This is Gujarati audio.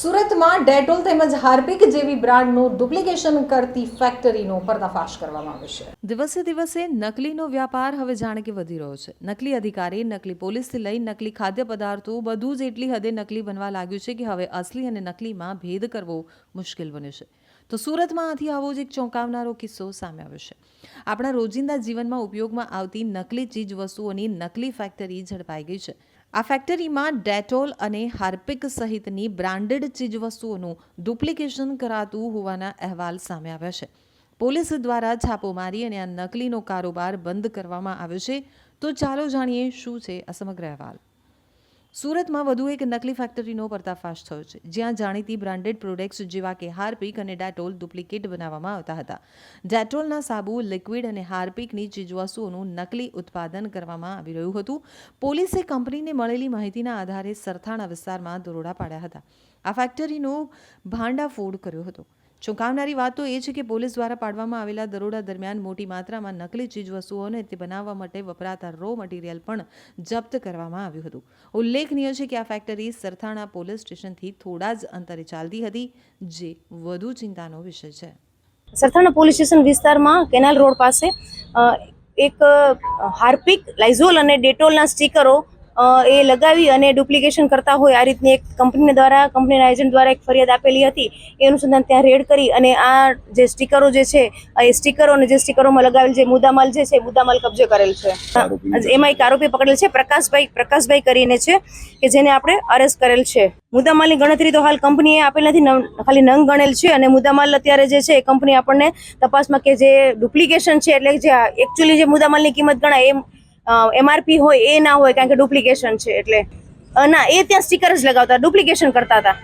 સુરતમાં ડેટોલ તેમજ હાર્પિક જેવી બ્રાન્ડનું ડુપ્લિકેશન કરતી ફેક્ટરીનો પર્દાફાશ કરવામાં આવ્યો છે. દિવસે દિવસે નકલીનો વ્યાપાર હવે જાણે કે વધી રહ્યો છે. નકલી અધિકારી, નકલી પોલીસથી લઈ નકલી ખાદ્ય પદાર્થો બધું જ એટલી હદે નકલી બનવા લાગ્યું છે કે હવે અસલી અને નકલીમાં ભેદ કરવો મુશ્કેલ બન્યો છે. તો સુરતમાં આથી આવો જ એક ચોંકાવનારો કિસ્સો સામે આવ્યો છે. આપણા રોજિંદા જીવનમાં ઉપયોગમાં આવતી નકલી ચીજ વસ્તુઓની નકલી ફેક્ટરી ઝડપાઈ ગઈ છે. આ ફેક્ટરીમાં ડેટોલ અને હાર્પિક સહિતની બ્રાન્ડેડ ચીજવસ્તુઓનું ડુપ્લિકેશન કરાતું હોવાના અહેવાલ સામે આવ્યા છે. પોલીસ દ્વારા છાપો મારી અને આ નકલીનો કારોબાર બંધ કરવામાં આવ્યો છે. તો ચાલો જાણીએ શું છે આ સમગ્ર અહેવાલ. સુરતમાં વધુ એક નકલી ફેક્ટરીનો પર્દાફાશ થયો છે, જ્યાં જાણીતી બ્રાન્ડેડ પ્રોડક્ટ્સ જેવા કે હાર્પિક અને ડેટોલ ડુપ્લિકેટ બનાવવામાં આવતા હતા. ડેટોલના સાબુ લિક્વિડ અને હાર્પિકની ચીજવસ્તુઓનું નકલી ઉત્પાદન કરવામાં આવી રહ્યું હતું. પોલીસે કંપનીને મળેલી માહિતીના આધારે સરથાણા વિસ્તારમાં દરોડા પાડ્યા હતા. આ ફેક્ટરીનો ભાંડાફોડ કર્યો હતો. ચોંકાવનારી વાત તો એ છે કે પોલીસ દ્વારા પાડવામાં આવેલા દરોડા દરમિયાન મોટી માત્રામાં નકલી ચીજવસ્તુઓ અને તે બનાવવા માટે વપરાતા રો મટીરિયલ પણ જપ્ત કરવામાં આવ્યું હતું. ઉલ્લેખનીય છે કે આ ફેક્ટરી સરથાણા પોલીસ સ્ટેશનથી થોડા જ અંતરે ચાલતી હતી, જે વધુ ચિંતાનો વિષય છે. સરથાણા પોલીસ સ્ટેશન વિસ્તારમાં કેનાલ રોડ પાસે એક હાર્પિક, લાઇઝોલ અને ડેટોલના સ્ટીકરો એ લગાવી અને ડુપ્લિકેશન કરતા હોય આ રીતની એક કંપની દ્વારા કંપનીના એજન્ટ દ્વારા એક ફરિયાદ આપેલી હતી. એ અનુસંધાન ત્યાં રેડ કરી અને આ જે સ્ટીકરો જે છે એ સ્ટીકરો અને જે સ્ટીકરોમાં લગાવેલ જે મુદ્દામાલ જે છે એ મુદ્દામાલ કબજે કરેલ છે. એમાં એક આરોપી પકડેલ છે પ્રકાશભાઈ પ્રકાશભાઈ કરીને છે કે જેને આપણે અરેસ્ટ કરેલ છે. મુદ્દામાલની ગણતરી તો હાલ કંપનીએ આપેલ નથી ખાલી નંગ ગણેલ છે અને મુદ્દામાલ અત્યારે જે છે એ કંપની આપણને તપાસમાં કે જે ડુપ્લિકેશન છે એટલે જે એકચ્યુઅલી જે મુદ્દામાલની કિંમત ગણાય એમ એમઆરપી હોય એ ના હોય, કારણ કે ડુપ્લિકેશન છે એટલે. ના, એ ત્યાં સ્ટીકર જ લગાવતા ડુપ્લિકેશન કરતા હતા.